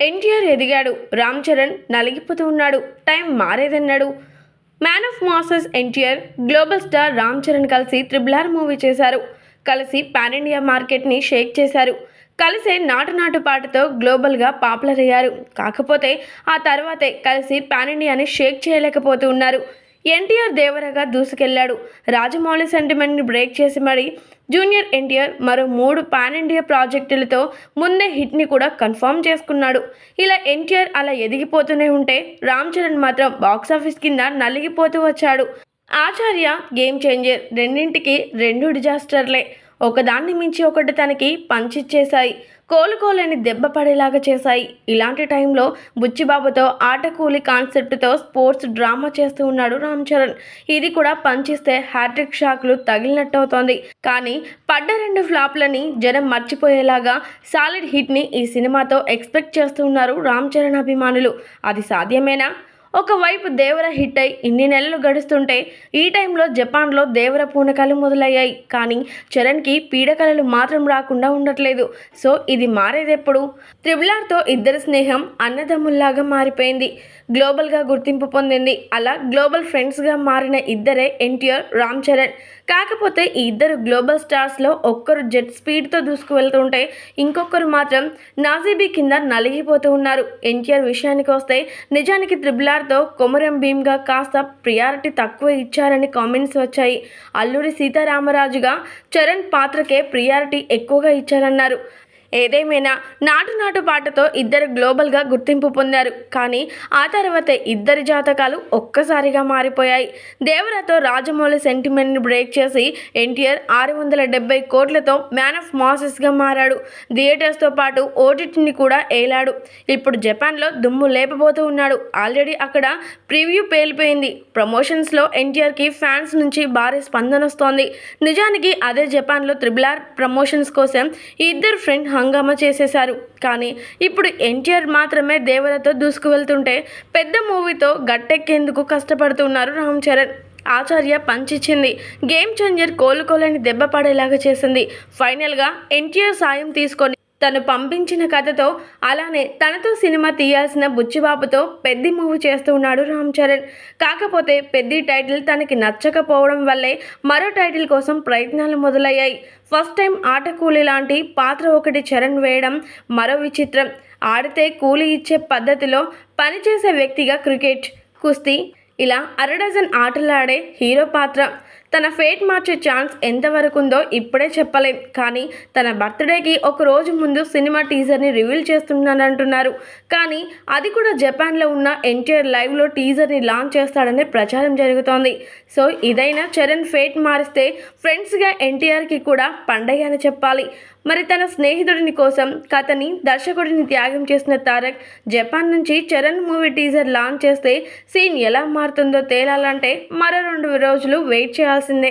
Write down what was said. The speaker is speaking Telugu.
ఎన్టీఆర్ ఎదిగాడు. రామ్ చరణ్ నలిగిపోతూ ఉన్నాడు. Time మారేదన్నాడు. Man of masses NTR global star Ram Charan కలిసి త్రిబుల్ ఆర్ మూవీ చేశారు. కలిసి పాన్ ఇండియా మార్కెట్ని షేక్ చేశారు. కలిసే నాటు నాటు పాటతో గ్లోబల్గా పాపులర్ అయ్యారు. కాకపోతే ఆ తర్వాతే కలిసి పాన్ ఇండియాని షేక్ చేయలేకపోతూ ఉన్నారు. ఎన్టీఆర్ దేవరగా దూసుకెళ్ళాడు. రాజమౌళి సెంటిమెంట్ని బ్రేక్ చేసి మరి జూనియర్ ఎన్టీఆర్ మరో మూడు పాన్ ఇండియా ప్రాజెక్టులతో ముందే హిట్ని కూడా కన్ఫర్మ్ చేసుకున్నాడు. ఇలా ఎన్టీఆర్ అలా ఎదిగిపోతూనే ఉంటే రామ్ చరణ్ మాత్రం బాక్సాఫీస్ కింద నలిగిపోతూ వచ్చాడు. ఆచార్య గేమ్ చేంజర్ రెండింటికి రెండు డిజాస్టర్లే. ఒకదాన్ని మించి ఒకటి తనకి పంచిచ్చేశాయి. కోలుకోలేని దెబ్బ పడేలాగా చేశాయి. ఇలాంటి టైంలో బుచ్చిబాబుతో ఆటకూలి కాన్సెప్ట్తో స్పోర్ట్స్ డ్రామా చేస్తూ ఉన్నాడు రామ్ చరణ్. ఇది కూడా పంచిస్తే హ్యాట్రిక్ షాక్లు తగిలినట్టు అవుతోంది కానీ పడ్డ రెండు ఫ్లాప్లని జనం మర్చిపోయేలాగా సాలిడ్ హిట్ని ఈ సినిమాతో ఎక్స్పెక్ట్ చేస్తూ ఉన్నారు రామ్ చరణ్ అభిమానులు. అది సాధ్యమేనా? ఒకవైపు దేవర హిట్ అయి ఇన్ని నెలలు గడుస్తుంటే ఈ టైంలో జపాన్లో దేవర పూనకాలు మొదలయ్యాయి. కానీ చరణ్కి పీడకలలు మాత్రం రాకుండా ఉండట్లేదు. సో ఇది మారేదెప్పుడు? త్రిబులార్తో ఇద్దరి స్నేహం అన్నదమ్ముల్లాగా మారిపోయింది. గ్లోబల్గా గుర్తింపు పొందింది. అలా గ్లోబల్ ఫ్రెండ్స్గా మారిన ఇద్దరే ఎన్టీఆర్ రామ్ చరణ్. కాకపోతే ఈ ఇద్దరు గ్లోబల్ స్టార్స్లో ఒక్కరు జెట్ స్పీడ్తో దూసుకువెళ్తుంటే ఇంకొకరు మాత్రం నాజీబీ కింద నలిగిపోతూ ఉన్నారు. ఎన్టీఆర్ విషయానికి వస్తే నిజానికి త్రిబులార్తో కొమరం భీమ్గా కాస్త ప్రియారిటీ తక్కువ ఇచ్చారని కామెంట్స్ వచ్చాయి. అల్లూరి సీతారామరాజుగా చరణ్ పాత్రకే ప్రియారిటీ ఎక్కువగా ఇచ్చారన్నారు. ఏదేమైనా నాటు నాటు పాటతో ఇద్దరు గ్లోబల్గా గుర్తింపు పొందారు. కానీ ఆ తర్వాత ఇద్దరి జాతకాలు ఒక్కసారిగా మారిపోయాయి. దేవరతో రాజమౌళి సెంటిమెంట్ని బ్రేక్ చేసి ఎన్టీఆర్ ఆరు వందల డెబ్బై కోట్లతో మ్యాన్ ఆఫ్ మాసెస్గా మారాడు. థియేటర్స్తో పాటు ఓటీటీని కూడా ఏలాడు. ఇప్పుడు జపాన్లో దుమ్ము లేపబోతూ ఉన్నాడు. ఆల్రెడీ అక్కడ ప్రివ్యూ పేలిపోయింది. ప్రమోషన్స్లో ఎన్టీఆర్కి ఫ్యాన్స్ నుంచి భారీ స్పందన వస్తోంది. నిజానికి అదే జపాన్లో త్రిబుల్ ఆర్ ప్రమోషన్స్ కోసం ఈ ఇద్దరు ఫ్రెండ్ హంగామా చేసేశారు. కానీ ఇప్పుడు ఎన్టీఆర్ మాత్రమే దేవరతో దూసుకు వెళ్తుంటే పెద్ద మూవీతో గట్టెక్కేందుకు కష్టపడుతున్నారు రామ్ చరణ్. ఆచార్య పంచిచ్చింది. గేమ్ చేంజర్ కోలుకోలేని దెబ్బ పడేలాగా చేసింది. ఫైనల్గా ఎన్టీఆర్ సాయం తీసుకొని తను పంపించిన కథతో అలానే తనతో సినిమా తీయాల్సిన బుచ్చిబాబుతో పెద్ది మూవీ చేస్తున్నాడు రామ్ చరణ్. కాకపోతే పెద్ది టైటిల్ తనకి నచ్చకపోవడం వల్లే మరో టైటిల్ కోసం ప్రయత్నాలు మొదలయ్యాయి. ఫస్ట్ టైం ఆట కూలీ లాంటి పాత్ర ఒకటి చరణ్ వేయడం మరో విచిత్రం. ఆడితే కూలీ ఇచ్చే పద్ధతిలో పనిచేసే వ్యక్తిగా క్రికెట్ కుస్తీ ఇలా అరడజన్ ఆటలాడే హీరో పాత్ర. తన ఫేట్ మార్చే ఛాన్స్ ఎంతవరకు ఉందో ఇప్పుడే చెప్పలేం. కానీ తన బర్త్డేకి ఒక రోజు ముందు సినిమా టీజర్ని రివీల్ చేస్తున్నానంటున్నారు కానీ అది కూడా జపాన్లో ఉన్న ఎన్టీఆర్ లైవ్లో టీజర్ని లాంచ్ చేస్తాడనే ప్రచారం జరుగుతోంది. సో ఇదైనా చరణ్ ఫేట్ మారిస్తే ఫ్రెండ్స్గా ఎన్టీఆర్కి కూడా పండగ అని చెప్పాలి. మరి తన స్నేహితుడిని కోసం కథని దర్శకుడిని త్యాగం చేసిన తారక్ జపాన్ నుంచి చరణ్ మూవీ టీజర్ లాంచ్ చేస్తే సీన్ ఎలా మారుతుందో తేలాలంటే మరో రెండు రోజులు వెయిట్ చేయాల్సిందే